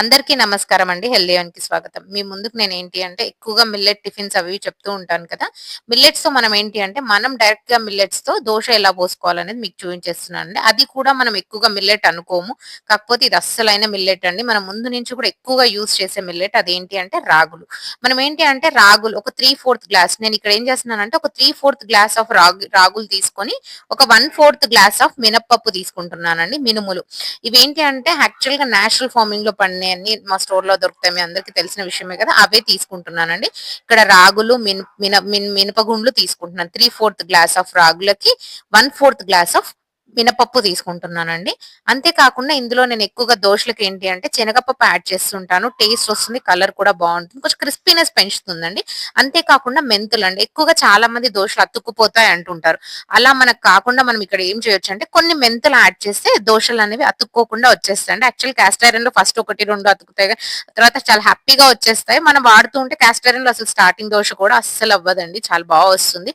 అందరికీ నమస్కారం అండి. హెల్దీ కి స్వాగతం. మీ ముందుకు నేను ఏంటి అంటే ఎక్కువగా మిల్లెట్ టిఫిన్స్ అవి చెప్తూ ఉంటాను కదా. మిల్లెట్స్తో మనం ఏంటి అంటే మనం డైరెక్ట్గా మిల్లెట్స్తో దోశ ఎలా పోసుకోవాలనేది మీకు చూపించేస్తున్నాను అండి. అది కూడా మనం ఎక్కువగా మిల్లెట్ అనుకోము. కాకపోతే ఇది అస్సలైన మిల్లెట్ అండి. మనం ముందు నుంచి కూడా ఎక్కువగా యూస్ చేసే మిల్లెట్ అదేంటి అంటే రాగులు. మనం ఏంటి అంటే రాగులు ఒక త్రీ ఫోర్త్ గ్లాస్ నేను ఇక్కడ ఏం చేస్తున్నానంటే ఒక త్రీ ఫోర్త్ గ్లాస్ ఆఫ్ రాగు రాగులు తీసుకొని ఒక వన్ ఫోర్త్ గ్లాస్ ఆఫ్ మినప్పప్పు తీసుకుంటున్నానండి. మినుములు. ఇవేంటి అంటే యాక్చువల్గా నేచురల్ ఫార్మింగ్లో అన్ని మా స్టోర్లో దొరుకుతాయి. మీ అందరికి తెలిసిన విషయమే కదా. అవే తీసుకుంటున్నానండి. ఇక్కడ రాగులు మిన మినపగుండ్లు తీసుకుంటున్నాను. త్రీ ఫోర్త్ గ్లాస్ ఆఫ్ రాగులకి వన్ ఫోర్త్ గ్లాస్ ఆఫ్ మినపప్పు తీసుకుంటున్నానండి. అంతేకాకుండా ఇందులో నేను ఎక్కువగా దోశలకు ఏంటి అంటే శనగపప్పు యాడ్ చేస్తుంటాను. టేస్ట్ వస్తుంది కలర్ కూడా బాగుంటుంది. కొంచెం క్రిస్పీనెస్ పెంచుతుందండి. అంతేకాకుండా మెంతులు అండి ఎక్కువగా చాలా మంది దోశలు అతుక్కుపోతాయి అంటుంటారు. అలా మనకు కాకుండా మనం ఇక్కడ ఏం చేయొచ్చు అంటే కొన్ని మెంతులు యాడ్ చేస్తే దోశలు అనేవి అతుక్కోకుండా వచ్చేస్తాయి అండి యాక్చువల్ క్యాస్ట్ ఐరన్లో ఫస్ట్ ఒకటి రెండు అతుకుతాయి. తర్వాత చాలా హ్యాపీగా వచ్చేస్తాయి. మనం వాడుతూ ఉంటే క్యాస్ట్ ఐరన్లో అసలు స్టార్టింగ్ దోశ కూడా అస్సలు అవ్వదండి. చాలా బాగా వస్తుంది.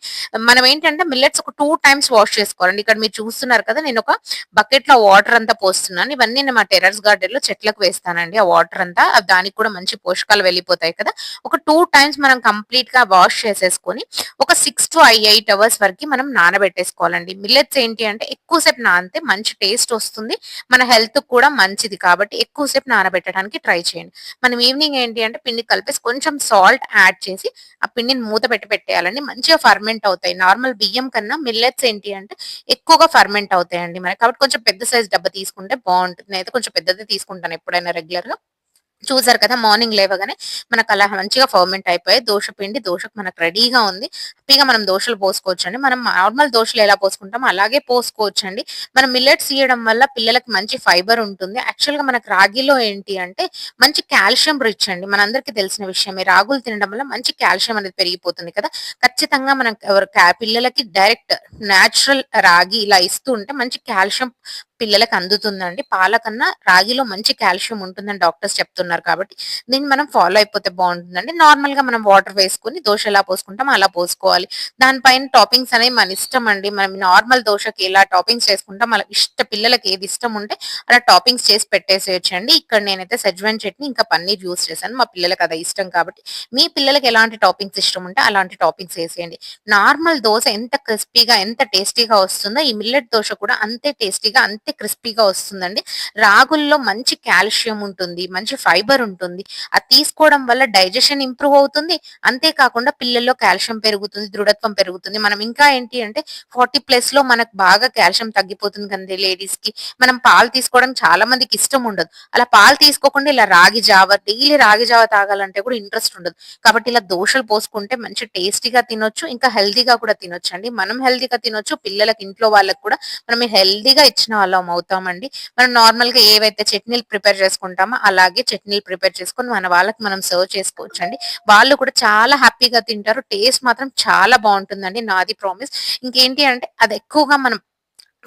మనం ఏంటంటే మిల్లెట్స్ ఒక టూ టైమ్స్ వాష్ చేసుకోవాలండి. ఇక్కడ మీరు చూస్తున్నారు కదా నేను ఒక బకెట్లో వాటర్ అంతా పోస్తున్నాను. ఇవన్నీ నేను మా టెర్రస్ గార్డెన్లో చెట్లకు వేస్తానండి. ఆ వాటర్ అంతా దానికి కూడా మంచి పోషకాలు వెళ్ళిపోతాయి కదా. ఒక టూ టైమ్స్ మనం కంప్లీట్గా వాష్ చేసేసుకొని ఒక సిక్స్ టు ఎయిట్ అవర్స్ వరకు మనం నానబెట్టేసుకోవాలండి. మిల్లెట్స్ ఏంటి అంటే ఎక్కువసేపు నానితే మంచి టేస్ట్ వస్తుంది. మన హెల్త్ కూడా మంచిది కాబట్టి ఎక్కువసేపు నానబెట్టడానికి ట్రై చేయండి. మనం ఈవినింగ్ ఏంటి అంటే పిండి కలిపేసి కొంచెం సాల్ట్ యాడ్ చేసి ఆ పిండిని మూత పెట్టి పెట్టేయాలండి. మంచిగా ఫర్మెంట్ అవుతాయి. నార్మల్ బియ్యం కన్నా మిల్లెట్స్ ఏంటి అంటే ఎక్కువగా ఫర్మెంట్ అవుతాయండి మరి. కాబట్టి కొంచెం పెద్ద సైజ్ డబ్బా తీసుకుంటే బాగుంటుంది. అయితే కొంచెం పెద్దది తీసుకుంటాను ఎప్పుడైనా రెగ్యులర్గా. చూసారు కదా మార్నింగ్ లేవగానే మనకు అలా మంచిగా ఫర్మెంట్ అయిపోయి దోశ పిండి దోశకు మనకు రెడీగా ఉంది. హ్యాపీగా మనం దోశలు పోసుకోవచ్చు అండి మనం నార్మల్ దోశలు ఎలా పోసుకుంటామో అలాగే పోసుకోవచ్చు అండి మనం మిల్లెట్స్ ఇవ్వడం వల్ల పిల్లలకి మంచి ఫైబర్ ఉంటుంది. యాక్చువల్గా మనకు రాగిలో ఏంటి అంటే మంచి కాల్షియం రిచ్ అండి. మనందరికీ తెలిసిన విషయమే. రాగులు తినడం వల్ల మంచి కాల్షియం అనేది పెరిగిపోతుంది కదా. ఖచ్చితంగా మనం ఎవరు పిల్లలకి డైరెక్ట్ న్యాచురల్ రాగి ఇలా ఇస్తూ ఉంటే మంచి కాల్షియం పిల్లలకు అందుతుందండి. పాల కన్నా రాగిలో మంచి కాల్షియం ఉంటుందని డాక్టర్స్ చెప్తున్నారు కాబట్టి దీన్ని మనం ఫాలో అయిపోతే బాగుంటుందండి. నార్మల్గా మనం వాటర్ వేసుకుని దోశ ఎలా పోసుకుంటాం అలా పోసుకోవాలి. దానిపైన టాపింగ్స్ అనేవి మన ఇష్టం అండి. మనం నార్మల్ దోశకి ఎలా టాపింగ్స్ చేసుకుంటాం అలా ఇష్ట పిల్లలకి ఏది ఇష్టం ఉంటే అలా టాపింగ్స్ చేసి పెట్టేసేయచ్చండి. ఇక్కడ నేనైతే సజ్వన్ చట్నీ ఇంకా పన్నీర్ యూస్ చేశాను. మా పిల్లలకి అది ఇష్టం కాబట్టి మీ పిల్లలకి ఎలాంటి టాపింగ్స్ ఇష్టం ఉంటే అలాంటి టాపింగ్స్ వేసేయండి. నార్మల్ దోశ ఎంత క్రిస్పీగా ఎంత టేస్టీగా వస్తుందో ఈ మిల్లెట్ దోశ కూడా అంతే టేస్టీగా అంతే క్రిస్పీగా వస్తుందండి. రాగుల్లో మంచి కాల్షియం ఉంటుంది మంచి ఫైబర్ ఉంటుంది. అది తీసుకోవడం వల్ల డైజెషన్ ఇంప్రూవ్ అవుతుంది. అంతేకాకుండా పిల్లల్లో కాల్షియం పెరుగుతుంది దృఢత్వం పెరుగుతుంది. మనం ఇంకా ఏంటి అంటే ఫార్టీ ప్లస్లో మనకు బాగా కాల్షియం తగ్గిపోతుంది కదండి లేడీస్కి. మనం పాలు తీసుకోవడం చాలా మందికి ఇష్టం ఉండదు. అలా పాలు తీసుకోకుండా ఇలా రాగి జావ డైలీ రాగి జావ తాగాలంటే కూడా ఇంట్రెస్ట్ ఉండదు. కాబట్టి ఇలా దోశలు పోసుకుంటే మంచి టేస్టీగా తినొచ్చు ఇంకా హెల్దీగా కూడా తినొచ్చు అండి మనం హెల్దీగా తినొచ్చు పిల్లలకి ఇంట్లో వాళ్ళకి కూడా మనం హెల్దీగా ఇచ్చిన వాళ్ళం అవుతామండి. మనం నార్మల్గా ఏవైతే చట్నీలు ప్రిపేర్ చేసుకుంటామో అలాగే చట్నీలు ప్రిపేర్ చేసుకొని మన వాళ్ళకి మనం సర్వ్ చేసుకోవచ్చు అండి వాళ్ళు కూడా చాలా హ్యాపీగా తింటారు. టేస్ట్ మాత్రం చాలా బాగుంటుందండి నాది ప్రామిస్. ఇంకేంటి అంటే అది ఎక్కువగా మనం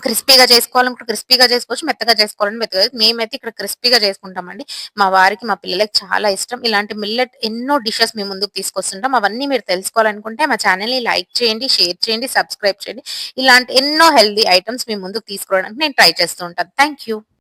క్రిస్పీగా చేసుకోవాలనుకుంటే క్రిస్పీగా చేసుకోవచ్చు మెత్తగా చేసుకోవాలని మెత్తగా మేమైతే ఇక్కడ క్రిస్పీగా చేసుకుంటామండి. మా వారికి మా పిల్లలకి చాలా ఇష్టం. ఇలాంటి మిల్లెట్ ఎన్నో డిషెస్ మేము ముందుకు తీసుకొస్తుంటాం. అవన్నీ మీరు తెలుసుకోవాలనుకుంటే మా ఛానల్ని లైక్ చేయండి షేర్ చేయండి సబ్స్క్రైబ్ చేయండి. ఇలాంటి ఎన్నో హెల్దీ ఐటమ్స్ మేము ముందుకు తీసుకోవడానికి నేను ట్రై చేస్తూ ఉంటాను. థ్యాంక్